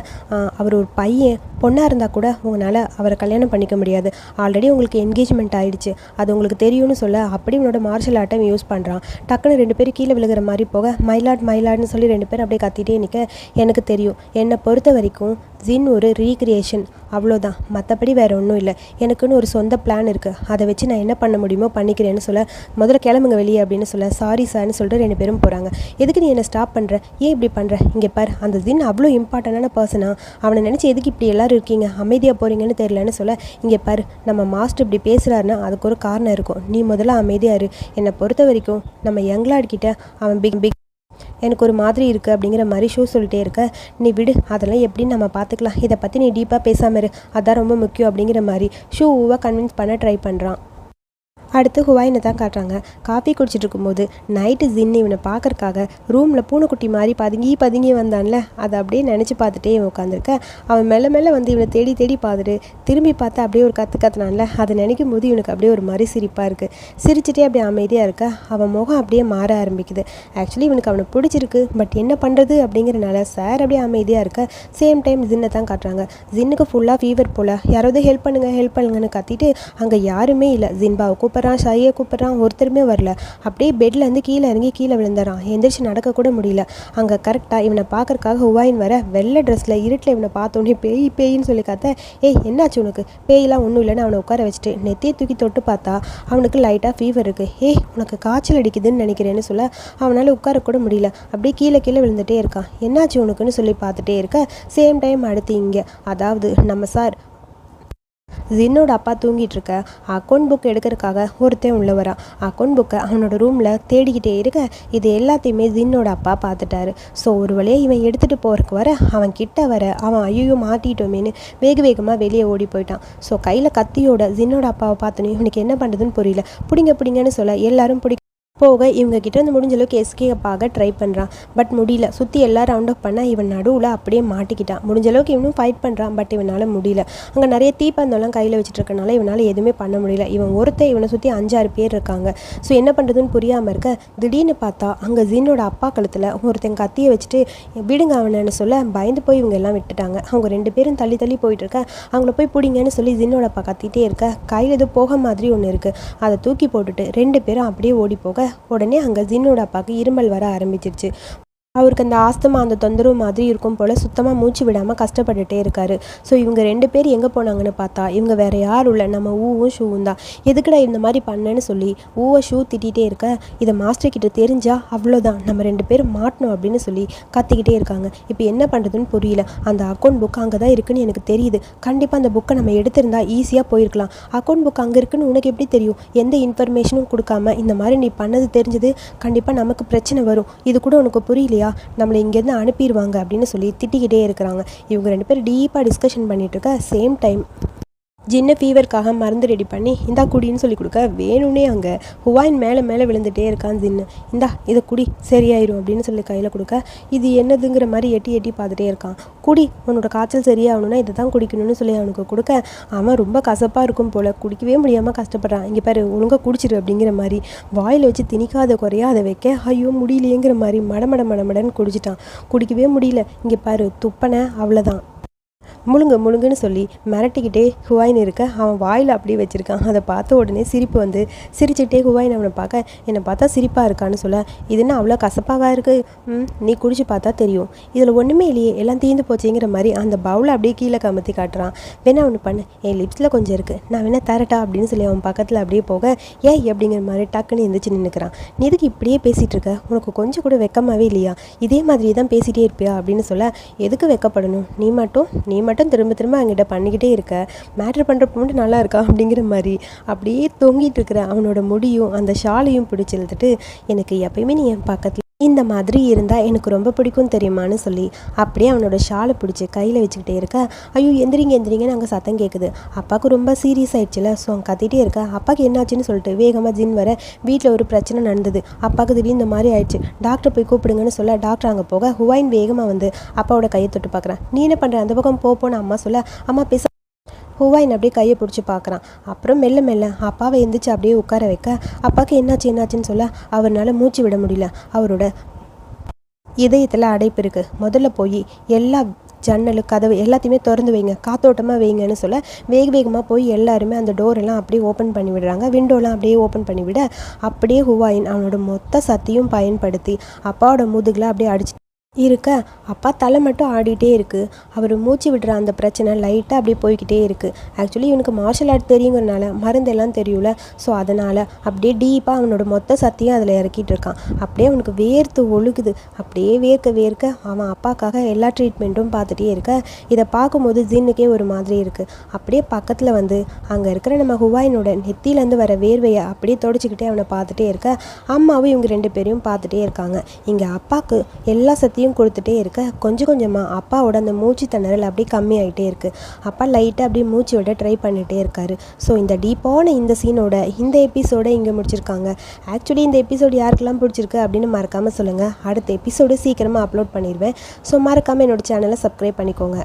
அவர் ஒரு பையன் பொண்ணாக இருந்தால் கூட உங்களால் அவரை கல்யாணம் பண்ணிக்க முடியாது. ஆல்ரெடி உங்களுக்கு என்கேஜ்மெண்ட் ஆகிடுச்சு அது உங்களுக்கு தெரியும்னு சொல்ல அப்படி உன்னோட மார்ஷல் ஆர்ட்டை யூஸ் பண்ணுறான் டக்குன்னு ரெண்டு பேரும் கீழே விழுகிற மாதிரி போக மயிலாட் மயிலாட்னு சொல்லி ரெண்டு பேரும் அப்படியே கத்திட்டே நிற்க எனக்கு தெரியும். என்னை பொறுத்த வரைக்கும் ஜின் ஒரு ரீக்ரியேஷன் அவ்வளோதான் மற்றபடி வேறு ஒன்றும் இல்லை. எனக்குன்னு ஒரு சொந்த பிளான் இருக்குது அதை வச்சு நான் என்ன பண்ண முடியுமோ பண்ணிக்கிறேன்னு சொல்ல முதல்ல கிளம்புங்க வெளியே அப்படின்னு சொல்ல சாரி சார்னு சொல்லிட்டு ரெண்டு பேரும் போகிறாங்க எதுக்கு நீ என்னை ஸ்டாப் பண்ணுற ஏன் இப்படி பண்ணுற இங்கே பார். அந்த தின் அவ்வளோ இம்பார்ட்டண்டான பர்சனா அவனை நினச்சி எதுக்கு இப்படி எல்லாரும் இருக்கீங்க? அமைதியாக போகிறீங்கன்னு தெரியலன்னு சொல்ல இங்கே பார். நம்ம மாஸ்டர் இப்படி பேசுகிறாருன்னா அதுக்கு ஒரு காரணம் இருக்கும். நீ முதல்ல அமைதியாக இரு. என்னை பொறுத்த வரைக்கும் நம்ம யங்லாட் அவன் பிக் பிக் எனக்கு ஒரு மாதிரி இருக்குது அப்படிங்கிற மாதிரி ஷூ சொல்லிட்டே இருக்க. நீ விடு அதெல்லாம் எப்படின்னு நம்ம பார்த்துக்கலாம். இதை பற்றி நீ டீப்பாக பேசாமல் இரு. அதான் ரொம்ப முக்கியம் அப்படிங்கிற மாதிரி. ஷூவை கன்வின்ஸ் பண்ண ட்ரை பண்ணுறான் அடுத்து ஹுவாயினை தான் காட்டுறாங்க. காஃபி குடிச்சிட்டு இருக்கும்போது நைட்டு ஜின்னு இவனை பார்க்கறக்காக ரூமில் பூனைக்குட்டி மாதிரி பதுங்கி பதுங்கி வந்தான்ல. அதை அப்படியே நினச்சி பார்த்துட்டே இவன் உட்காந்துருக்க. அவன் மெல்ல மெல்ல வந்து இவனை தேடி தேடி பார்த்துட்டு திரும்பி பார்த்து அப்படியே ஒரு கற்று கத்துனான்ல. அதை நினைக்கும் போது இவனுக்கு அப்படியே ஒரு மாதிரி சிரிப்பாக இருக்குது சிரிச்சிட்டே அப்படியே அமைதியாக இருக்க. அவன் முகம் அப்படியே மாற ஆரம்பிக்குது. ஆக்சுவலி இவனுக்கு அவனை பிடிச்சிருக்கு. பட் என்ன பண்ணுறது அப்படிங்கிறனால சார் அப்படியே அமைதியாக இருக்க. சேம் டைம் ஜின்னை தான் காட்டுறாங்க. ஜின்னுக்கு ஃபுல்லாக ஃபீவர் போல். யாராவது ஹெல்ப் பண்ணுங்க ஹெல்ப் பண்ணுங்கன்னு கத்திட்டு அங்கே யாருமே இல்லை. ஜின்பாவை கூப்பிட்றான் ஷையை கூப்பிட்றான் ஒருத்தருமே வரல. அப்படியே பெட்லேருந்து கீழே இறங்கி கீழே விழுந்துறான். எந்திரிச்சு நடக்க கூட முடியல. அங்கே கரெக்டாக இவனை பார்க்கறக்காக ஹுவாயின் வர வெள்ளை ட்ரெஸ்ஸில் இருட்டில் இவனை பார்த்தோன்னே பேய் பேயின்னு சொல்லி காத்த ஏய் என்னாச்சு உனக்கு? பேயெல்லாம் ஒன்றும் இல்லைன்னு அவனை உட்கார வச்சுட்டு நெத்தியை தூக்கி தொட்டு பார்த்தா அவனுக்கு லைட்டாக ஃபீவர் இருக்குது ஏய் உனக்கு காய்ச்சல் அடிக்குதுன்னு நினைக்கிறேன்னு சொல்ல அவனால் உட்கார கூட முடியல. அப்படியே கீழே கீழே விழுந்துட்டே இருக்கான். என்னாச்சு உனக்குன்னு சொல்லி பார்த்துட்டே இருக்க. சேம் டைம் அடுத்து இங்கே. அதாவது நம்ம சார் ஜின்னோட அப்பா தூங்கிட்டு இருக்க அக்கௌண்ட் புக் எடுக்கிறதுக்காக ஒருத்தன் உள்ள வரான். அக்கௌண்ட் புக்கை அவனோட ரூமில் தேடிக்கிட்டே இருக்க. இது எல்லாத்தையுமே ஜின்னோட அப்பா பார்த்துட்டாரு. ஸோ ஒரு வழியாக இவன் எடுத்துகிட்டு போகிறக்கு வர அவன் கிட்ட வர அவன் ஐயோ மாட்டிட்டோமேன்னு வேக வேகமாக வெளியே ஓடி போயிட்டான். ஸோ கையில் கத்தியோட ஜின்னோட அப்பாவை பார்த்தோன்னே இவனுக்கு என்ன பண்ணுறதுன்னு புரியல. பிடிங்க பிடிங்கன்னு சொல்ல எல்லாரும் பிடிக்க போக இவங்க கிட்ட முடிஞ்ச அளவுக்கு எஸ்கேப் ஆக ட்ரை பண்ணுறான் பட் முடியல. சுற்றி எல்லாம் ரவுண்ட் அப் பண்ண இவன் நடுவில் அப்படியே மாட்டிக்கிட்டான். முடிஞ்ச அளவுக்கு இவனும் ஃபைட் பண்ணுறான் பட் இவனால் முடியல. அங்கே நிறைய தீப்பந்தம்லாம் கையில் வச்சுட்டு இருக்கனால இவனால் எதுவுமே பண்ண முடியல. இவன் ஒருத்தன் இவனை சுற்றி அஞ்சாறு பேர் இருக்காங்க. ஸோ என்ன பண்ணுறதுன்னு புரியாமல் இருக்க திடீர்னு பார்த்தா அங்கே ஜீனோட அப்பா கழுத்தில் ஒருத்தன் கத்தியை வச்சுட்டு விடுங்க அவனைன்னு சொல்ல பயந்து போய் இவங்க எல்லாம் விட்டுட்டாங்க. அவங்க ரெண்டு பேரும் தள்ளி தள்ளி போயிட்டு இருக்க அவங்கள போய் பிடிங்கன்னு சொல்லி ஜின்னோட அப்பா கத்திட்டே இருக்க கையில் ஏதோ போக மாதிரி ஒன்று இருக்குது அதை தூக்கி போட்டுட்டு ரெண்டு பேரும் அப்படியே ஓடி போக உடனே அங்கே ஜின்னோட அப்பாவுக்கு இருமல் வர ஆரம்பிச்சிருச்சு. அவருக்கு அந்த ஆஸ்தமா அந்த தொந்தரவு மாதிரி இருக்கும் போல் சுத்தமாக மூச்சு விடாமல் கஷ்டப்பட்டுட்டே இருக்காரு. ஸோ இவங்க ரெண்டு பேர் எங்கே போனாங்கன்னு பார்த்தா இவங்க வேற யாரும் இல்லை நம்ம ஊவும் ஷூவும் தான். எதுக்குடா இந்த மாதிரி பண்ணேன்னு சொல்லி ஊவை ஷூ திட்டிகிட்டே இருக்க இதை மாஸ்டர் கிட்ட தெரிஞ்சா அவ்வளோதான் நம்ம ரெண்டு பேரும் மாட்டணும் அப்படின்னு சொல்லி கத்திக்கிட்டே இருக்காங்க. இப்போ என்ன பண்ணுறதுன்னு புரியல. அந்த அக்கௌண்ட் புக் அங்கே தான் இருக்குன்னு எனக்கு தெரியுது. கண்டிப்பாக அந்த புக்கை நம்ம எடுத்திருந்தா ஈஸியாக போயிருக்கலாம். அக்கௌண்ட் புக் அங்கே இருக்குன்னு உனக்கு எப்படி தெரியும்? எந்த இன்ஃபர்மேஷனும் கொடுக்காம இந்த மாதிரி நீ பண்ணது தெரிஞ்சது கண்டிப்பாக நமக்கு பிரச்சனை வரும். இது கூட உனக்கு புரியலையா? நம்மளை இங்கேருந்து அனுப்பிடுவாங்க அப்படின்னு சொல்லி திட்டிக்கிட்டே இருக்கிறாங்க. இவங்க ரெண்டு பேரும் டீப்பாக டிஸ்கஷன் பண்ணிட்டு இருக்க சேம் டைம் ஜின்ன ஃபீவருக்காக மருந்து ரெடி பண்ணி இந்தா குடின்னு சொல்லி கொடுக்க வேணும்னே அங்கே ஹுவாயின் மேலே மேலே விழுந்துட்டே இருக்கான் ஜின்னு. இந்தா இதை குடி சரியாயிரும் அப்படின்னு சொல்லி கையில் கொடுக்க இது என்னதுங்கிற மாதிரி எட்டி எட்டி பார்த்துட்டே இருக்கான். குடி உன்னோட காய்ச்சல் சரியாகணும்னா இதை தான் குடிக்கணும்னு சொல்லி அவனுக்கு கொடுக்க அவன் ரொம்ப கசப்பாக இருக்கும் போல் குடிக்கவே முடியாமல் கஷ்டப்படுறான். இங்கே பாரு ஒழுங்காக குடிச்சிரு அப்படிங்கிற மாதிரி வாயில் வச்சு திணிக்காத குறையா அதை வைக்க ஐயோ முடியலையேங்கிற மாதிரி மடமட மடமடன்னு குடிச்சிட்டான். குடிக்கவே முடியல. இங்கே பாரு துப்பனை அவ்வளோதான் முழுங்கு முழுங்குன்னு சொல்லி மிரட்டிக்கிட்டே ஹுவாயின் இருக்க அவன் வாயில் அப்படியே வச்சுருக்கான். அதை பார்த்த உடனே சிரிப்பு வந்து சிரிச்சுக்கிட்டே ஹுவாயின் அவனை பார்க்க என்னை பார்த்தா சிரிப்பாக இருக்கான்னு சொல்ல. இது என்ன அவ்வளோ கசப்பாகவாக இருக்குது ம் நீ குடிச்சு பார்த்தா தெரியும். இதில் ஒன்றுமே இல்லையே எல்லாம் தீர்ந்து போச்சுங்கிற மாதிரி அந்த பவுலை அப்படியே கீழே கமத்தி காட்டுறான். வேணா ஒன்று பண்ணு. என் லிப்ஸில் கொஞ்சம் இருக்குது நான் வேணா தரட்டா அப்படின்னு சொல்லி அவன் பக்கத்தில் அப்படியே போக ஏய் அப்படிங்கிற மாதிரி டக்குன்னு எந்திரிச்சு நின்றுக்கிறான் நீ எதுக்கு இப்படியே பேசிகிட்டு இருக்க? உனக்கு கொஞ்சம் கூட வெக்கமாகவே இல்லையா? இதே மாதிரி தான் பேசிகிட்டே இருப்பியா? அப்படின்னு சொல்ல எதுக்கு வெக்கப்படணும்? நீ மட்டும் நீ மட்டும் திரும்ப திரும்ப அவங்ககிட்ட பண்ணிக்கிட்டே இருக்க. மேட்ரு பண்ணுறப்ப மட்டும் நல்லா இருக்கா அப்படிங்கிற மாதிரி. அப்படியே தொங்கிட்டு இருக்கிற அவனோட முடியும் அந்த ஷாலையும் பிடிச்சி இழுத்துட்டு எனக்கு எப்பயுமே நீ என் பக்கத்தில் இந்த மாதிரி இருந்தால் எனக்கு ரொம்ப பிடிக்கும் தெரியுமான்னு சொல்லி அப்படியே அவனோட ஷாலை பிடிச்சி கையில் வச்சுக்கிட்டே இருக்க ஐயோ எந்திரிங்க எந்திரிங்கன்னு அங்கே சத்தம் கேட்குது அப்பாவுக்கு ரொம்ப சீரியஸ் ஆயிடுச்சுல ஸோ அவன் கத்திட்டே இருக்க. அப்பாவுக்கு என்னாச்சுன்னு சொல்லிட்டு வேகமாக ஜின் வர வீட்டில் ஒரு பிரச்சனை நடந்தது. அப்பாவுக்கு திடீர்னு இந்த மாதிரி ஆயிடுச்சு. டாக்டர் போய் கூப்பிடுங்கன்னு சொல்ல டாக்டர் அங்கே போக ஹுவாயின் வேகமாக வந்து அப்பாவோட கையை தொட்டு பார்க்குறேன் நீ என்ன பண்ணுற அந்த பக்கம் போ போன்னு அம்மா சொல்ல அம்மா பேச ஹுவாயின் அப்படியே கையை பிடிச்சி பார்க்குறான். அப்புறம் மெல்ல மெல்ல அப்பாவை எந்திரிச்சு அப்படியே உட்கார வைக்க. அப்பாவுக்கு என்னாச்சு என்னாச்சுன்னு சொல்ல அவரால் மூச்சு விட முடியல. அவரோட இதயத்தில் அடைப்பு இருக்குது முதல்ல போய் எல்லா ஜன்னல் கதவு எல்லாத்தையுமே திறந்து வைங்க. காத்தோட்டமாக வைங்கன்னு சொல்ல வேக வேகமாக போய் எல்லாருமே அந்த டோரெல்லாம் அப்படியே ஓப்பன் பண்ணி விடுறாங்க. விண்டோலாம் அப்படியே ஓப்பன் பண்ணி விட அப்படியே ஹுவாயின் அவனோட மொத்த சத்தியும் பயன்படுத்தி அப்பாவோட முதுகில் அப்படியே அடிச்சு இருக்க. அப்பா தலை மட்டும் ஆடிட்டே இருக்குது அவர் மூச்சு விடுற அந்த பிரச்சனை லைட்டாக அப்படியே போய்கிட்டே இருக்குது ஆக்சுவலி இவனுக்கு மார்ஷல் ஆர்ட் தெரியுங்கிறனால மருந்தெல்லாம் தெரியும்ல. ஸோ அதனால் அப்படியே டீப்பாக அவனோட மொத்த சத்தியும் அதில் இறக்கிட்டு இருக்கான். அப்படியே அவனுக்கு வேர்த்து ஒழுகுது. அப்படியே வேர்க்க வேர்க்க அவன் அப்பாக்காக எல்லா ட்ரீட்மெண்ட்டும் பார்த்துட்டே இருக்க. இதை பார்க்கும்போது ஜின்னுக்கே ஒரு மாதிரி இருக்குது அப்படியே பக்கத்தில் வந்து அங்கே இருக்கிற நம்ம ஹுவாயினோட நெத்தியிலேருந்து வர வேர்வையை அப்படியே தொடச்சிக்கிட்டே அவனை பார்த்துட்டே இருக்க. அம்மாவும் இவங்க ரெண்டு பேரையும் பார்த்துட்டே இருக்காங்க. இங்கே அப்பாவுக்கு எல்லா சத்தியும் சக்தியும் கொடுத்துட்டே இருக்க. கொஞ்சம் கொஞ்சமாக அப்பாவோட அந்த மூச்சு திணறல் அப்படியே கம்மியாயிட்டே இருக்குது அப்பா லைட்டாக அப்படியே மூச்சு விட ட்ரை பண்ணிகிட்டே இருக்காரு. ஸோ இந்த டீப்பான இந்த சீனோட இந்த எபிசோட இங்கே முடிச்சிருக்காங்க. ஆக்சுவலி இந்த எபிசோடு யாருக்கெல்லாம் பிடிச்சிருக்கு அப்படின்னு மறக்காமல் சொல்லுங்கள் அடுத்த எபிசோடு சீக்கிரமாக அப்லோட் பண்ணிடுவேன். ஸோ மறக்காமல் என்னோட சேனலை சப்ஸ்கிரைப் பண்ணிக்கோங்க.